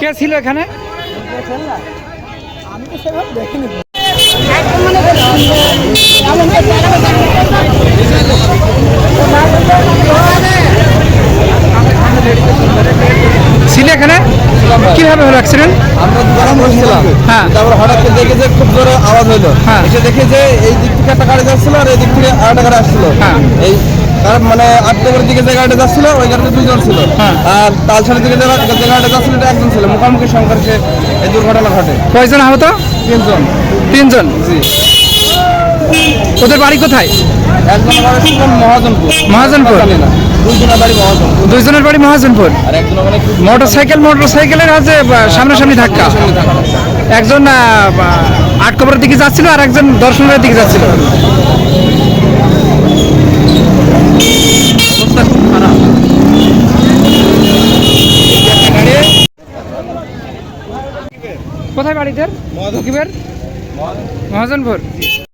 কে ছিল এখানে? আমি তো সেভাবে কীভাবে হলো অ্যাক্সিডেন্ট আমরা গরম হচ্ছিলাম হ্যাঁ। তারপর হঠাৎ করে দেখে যে খুব জোরে আওয়াজ হইল। হ্যাঁ। এসে দেখে যে এই দিক থেকে একটা গাড়ি যাচ্ছিল আর এই দিক থেকে আরেকটা গাড়ি আসছিল। হ্যাঁ। এই তার মানে আটটার দিকে যে গাড়িটা যাচ্ছিল ওই গাড়িতে দুজন ছিল। হ্যাঁ। আর তালসারের দিকে যে গাড়িটা যাচ্ছিল এটা একজন ছিল। মুখোমুখি সংঘর্ষে এই দুর্ঘটনা ঘটে। কয়জন আহত? তিনজন। তিনজন? জি। ওদের বাড়ি কোথায়? মহাজনপুর? দুইজনের বাড়ি মহাজনপুর। মোটর সাইকেল মোটর সাইকেলের আছে সামনাসামনি ধাক্কা। একজন আট কবরের দিকে যাচ্ছিল আর একজন দর্শনের দিকে যাচ্ছিল। কোথায় বাড়িতে মহাজনপুর।